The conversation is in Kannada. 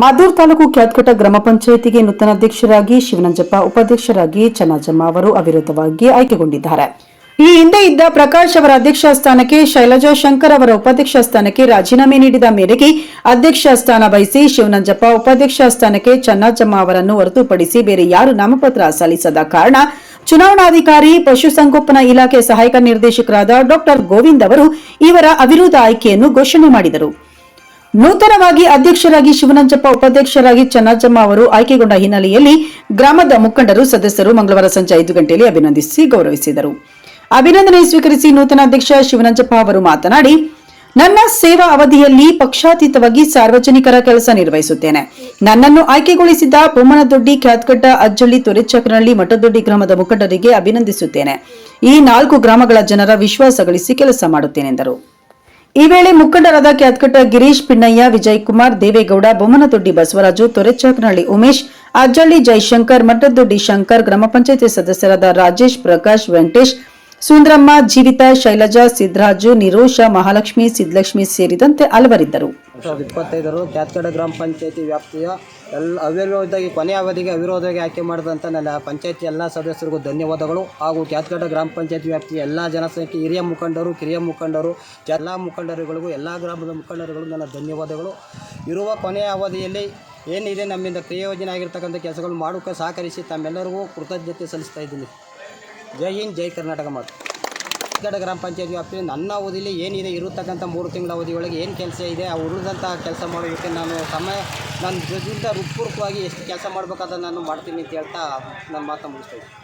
ಮಾದೂರ್ ತಾಲೂಕು ಕ್ಯಾತ್ಕಟ ಗ್ರಾಮ ಪಂಚಾಯಿತಿಗೆ ನೂತನ ಅಧ್ಯಕ್ಷರಾಗಿ ಶಿವನಂಜಪ್ಪ, ಉಪಾಧ್ಯಕ್ಷರಾಗಿ ಚನ್ನಾಜಮ್ಮ ಅವರು ಅವಿರೋಧವಾಗಿ ಆಯ್ಕೆಗೊಂಡಿದ್ದಾರೆ. ಈ ಹಿಂದೆ ಇದ್ದ ಪ್ರಕಾಶ್ ಅವರ ಅಧ್ಯಕ್ಷ ಸ್ಥಾನಕ್ಕೆ ಶೈಲಜಾ ಶಂಕರ್ ಅವರ ಉಪಾಧ್ಯಕ್ಷ ಸ್ಥಾನಕ್ಕೆ ರಾಜೀನಾಮೆ ನೀಡಿದ ಮೇರೆಗೆ ಅಧ್ಯಕ್ಷ ಸ್ಥಾನ ವಹಿಸಿ ಶಿವನಂಜಪ್ಪ, ಉಪಾಧ್ಯಕ್ಷ ಸ್ಥಾನಕ್ಕೆ ಚನ್ನಾಜಮ್ಮ ಅವರನ್ನು ಹೊರತುಪಡಿಸಿ ಬೇರೆ ಯಾರು ನಾಮಪತ್ರ ಸಲ್ಲಿಸದ ಕಾರಣ ಚುನಾವಣಾಧಿಕಾರಿ ಪಶುಸಂಗೋಪನಾ ಇಲಾಖೆ ಸಹಾಯಕ ನಿರ್ದೇಶಕರಾದ ಡಾಕ್ಟರ್ ಗೋವಿಂದ್ ಅವರು ಇವರ ಅವಿರೋಧ ಆಯ್ಕೆಯನ್ನು ಘೋಷಣೆ ಮಾಡಿದರು. ನೂತನವಾಗಿ ಅಧ್ಯಕ್ಷರಾಗಿ ಶಿವನಂಜಪ್ಪ, ಉಪಾಧ್ಯಕ್ಷರಾಗಿ ಚನ್ನಜಮ್ಮ ಅವರು ಆಯ್ಕೆಗೊಂಡ ಹಿನ್ನೆಲೆಯಲ್ಲಿ ಗ್ರಾಮದ ಮುಖಂಡರು, ಸದಸ್ಯರು ಮಂಗಳವಾರ ಸಂಜೆ ಐದು ಗಂಟೆಯಲ್ಲಿ ಅಭಿನಂದಿಸಿ ಗೌರವಿಸಿದರು. ಅಭಿನಂದನೆ ಸ್ವೀಕರಿಸಿ ನೂತನ ಅಧ್ಯಕ್ಷ ಶಿವನಂಜಪ್ಪ ಅವರು ಮಾತನಾಡಿ, ನನ್ನ ಸೇವಾ ಅವಧಿಯಲ್ಲಿ ಪಕ್ಷಾತೀತವಾಗಿ ಸಾರ್ವಜನಿಕರ ಕೆಲಸ ನಿರ್ವಹಿಸುತ್ತೇನೆ. ನನ್ನನ್ನು ಆಯ್ಕೆಗೊಳಿಸಿದ ಬೊಮ್ಮನದೊಡ್ಡಿ ಖ್ಯಾತ್ಗಡ್ಡ ಅಜ್ಜಳ್ಳಿ ತೊರೆಚಕ್ರನಹಳ್ಳಿ ಮಠದೊಡ್ಡಿ ಗ್ರಾಮದ ಮುಖಂಡರಿಗೆ ಅಭಿನಂದಿಸುತ್ತೇನೆ. ಈ ನಾಲ್ಕು ಗ್ರಾಮಗಳ ಜನರ ವಿಶ್ವಾಸ ಗಳಿಸಿ ಕೆಲಸ ಮಾಡುತ್ತೇನೆಂದರು ಈ ವೇಳೆ ಮುಖಂಡರಾದ ಕ್ಯಾತ್ಕಟ್ಟ ಗಿರೀಶ್ ಪಿಣ್ಣಯ್ಯ ವಿಜಯ್ ಕುಮಾರ್ ದೇವೇಗೌಡ, ಬೊಮ್ಮನದೊಡ್ಡಿ ಬಸವರಾಜು ತೊರೆಚಾಕನಹಳ್ಳಿ ಉಮೇಶ್, ಅಜ್ಜಳ್ಳಿ ಜೈಶಂಕರ್, ಮಠದೊಡ್ಡಿ ಶಂಕರ್, ಗ್ರಾಮ ಪಂಚಾಯತಿ ಸದಸ್ಯರಾದ ರಾಜೇಶ್ ಪ್ರಕಾಶ್ ವೆಂಕಟೇಶ್ ಸುಂದ್ರಮ್ಮ, ಜೀವಿತ ಶೈಲಜಾ ಸಿದ್ದರಾಜು ನಿರೋಷ, ಮಹಾಲಕ್ಷ್ಮಿ ಸಿದ್ದಲಕ್ಷ್ಮಿ ಸೇರಿದಂತೆ ಹಲವರಿದ್ದರು. ಇಪ್ಪತ್ತೈದರು ಕ್ಯಾತ್ಕಡ ಗ್ರಾಮ ಪಂಚಾಯತಿ ವ್ಯಾಪ್ತಿಯ ಎಲ್ಲ ಅವಿರೋಧವಾಗಿ ಕೊನೆಯ ಅವಧಿಗೆ ಅವಿರೋಧವಾಗಿ ಆಯ್ಕೆ ಮಾಡಿದಂಥ ನನ್ನ ಪಂಚಾಯತಿ ಎಲ್ಲ ಸದಸ್ಯರಿಗೂ ಧನ್ಯವಾದಗಳು. ಹಾಗೂ ಕ್ಯಾತ್ಕಡ ಗ್ರಾಮ ಪಂಚಾಯತಿ ವ್ಯಾಪ್ತಿಯ ಎಲ್ಲ ಜನಸಂಖ್ಯೆ, ಹಿರಿಯ ಮುಖಂಡರು, ಕಿರಿಯ ಮುಖಂಡರು, ಎಲ್ಲ ಮುಖಂಡರುಗಳಿಗೂ, ಎಲ್ಲ ಗ್ರಾಮದ ಮುಖಂಡರುಗಳು ನನ್ನ ಧನ್ಯವಾದಗಳು. ಇರುವ ಕೊನೆಯ ಅವಧಿಯಲ್ಲಿ ಏನಿದೆ ನಮ್ಮಿಂದ ಪ್ರಯೋಜನ ಆಗಿರ್ತಕ್ಕಂಥ ಕೆಲಸಗಳು ಮಾಡೋಕ್ಕೆ ಸಹಕರಿಸಿ ತಮ್ಮೆಲ್ಲರಿಗೂ ಕೃತಜ್ಞತೆ ಸಲ್ಲಿಸ್ತಾ ಇದ್ದೀನಿ. ಜೈ ಹಿಂದ್, ಜೈ ಕರ್ನಾಟಕ ಮಾತು ಗಡ ಗ್ರಾಮ ಪಂಚಾಯತ್ ವ್ಯಾಪ್ತಿಯಲ್ಲಿ ನನ್ನ ಅವಧಿಯಲ್ಲಿ ಏನಿದೆ, ಇರತಕ್ಕಂಥ ಮೂರು ತಿಂಗಳ ಅವಧಿಯೊಳಗೆ ಏನು ಕೆಲಸ ಇದೆ, ಆ ಉಳಿದಂಥ ಕೆಲಸ ಮಾಡೋದಕ್ಕೆ ನಾನು ಸಮಯ, ನನ್ನ ಜೊತೆಯಿಂದ ಹೃತ್ಪೂರ್ವಕವಾಗಿ ಎಷ್ಟು ಕೆಲಸ ಮಾಡಬೇಕಾದ ನಾನು ಮಾಡ್ತೀನಿ ಅಂತ ಹೇಳ್ತಾ, ನನ್ನ ಮಾತು ಮುಗಿಸ್ತಾ ಇದ್ದೀನಿ.